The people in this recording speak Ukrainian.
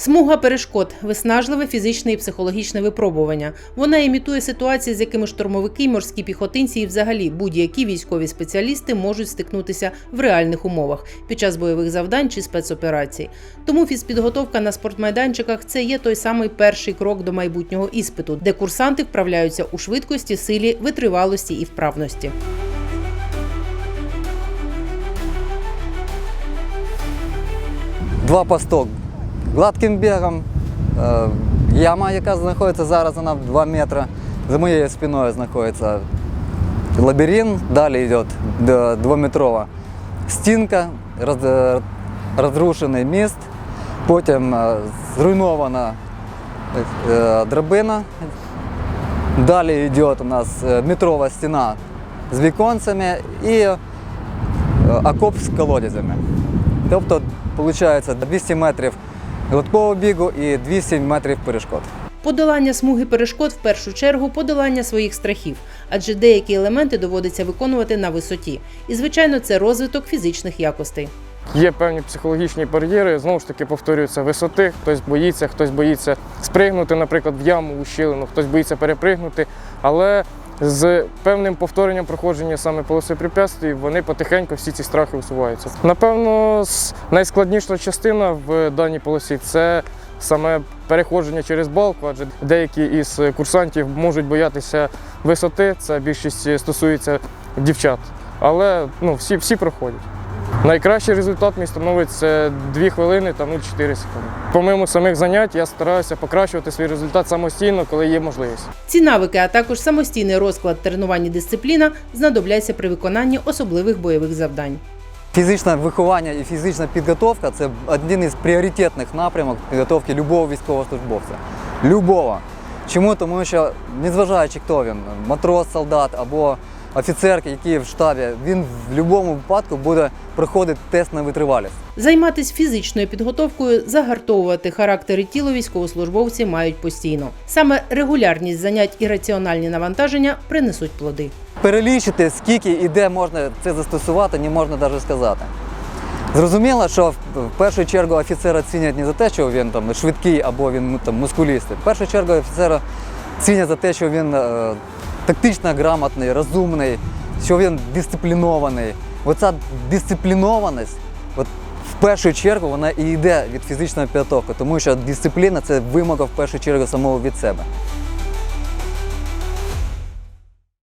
Смуга перешкод виснажливе фізичне і психологічне випробування. Вона імітує ситуації, з якими штурмовики, морські піхотинці і взагалі будь-які військові спеціалісти можуть стикнутися в реальних умовах під час бойових завдань чи спецоперацій. Тому фізпідготовка на спортмайданчиках це є той самий перший крок до майбутнього іспиту, де курсанти вправляються у швидкості, силі, витривалості і вправності. Два посток гладким бігом, е, яма, яка знаходиться зараз, вона 2 метри. За моєю спиною знаходиться лабіринт, далі йде двометрова стінка, е, розрушений міст, потім е, зруйнована драбина. Далі йде у нас метрова стіна з віконцями і окоп з колодязями. Тобто, виходить 200 метрів гладкого бігу і 200 метрів перешкод. Подолання смуги перешкод в першу чергу подолання своїх страхів, адже деякі елементи доводиться виконувати на висоті. І, звичайно, це розвиток фізичних якостей. Є певні психологічні бар'єри, знову ж таки повторюються висоти. Хтось боїться, хтось боїться спригнути, наприклад, в яму, в ущелину, хтось боїться перепригнути. Але з певним повторенням проходження саме полоси препятствий, вони потихеньку всі ці страхи усуваються. Напевно, найскладніша частина в даній полосі це саме переходження через балку, адже деякі із курсантів можуть боятися висоти. Це більшість стосується дівчат. Але ну, всі, всі проходять. Найкращий результат мій становить це 2 хвилини та 0,4 секунди. Помимо самих занять я стараюся покращувати свій результат самостійно, коли є можливість. Ці навики, а також самостійний розклад тренувань і дисципліна знадобляться при виконанні особливих бойових завдань. Фізичне виховання і фізична підготовка це один із пріоритетних напрямок підготовки будь-якого військовослужбовця. Любого. Чому? Тому що, незважаючи хто він, матрос, солдат або офіцер, який в штабі, він в будь-якому випадку буде проходити тест на витривалість. Займатися фізичною підготовкою, загартовувати характер і тіло військовослужбовці мають постійно. Саме регулярність занять і раціональні навантаження принесуть плоди. Перелічити, скільки і де можна це застосувати, не можна навіть сказати. Зрозуміло, що в в першу чергу офіцера цінять не за те, що він там швидкий або він ну, там, мускулістий. В першу чергу офіцера цінять за те, що він е, тактично грамотний, розумний, що він дисциплінований. Оця дисциплінованість, от в першу чергу, вона і йде від фізичної підготовки, тому що дисципліна це вимога в першу чергу самого від себе.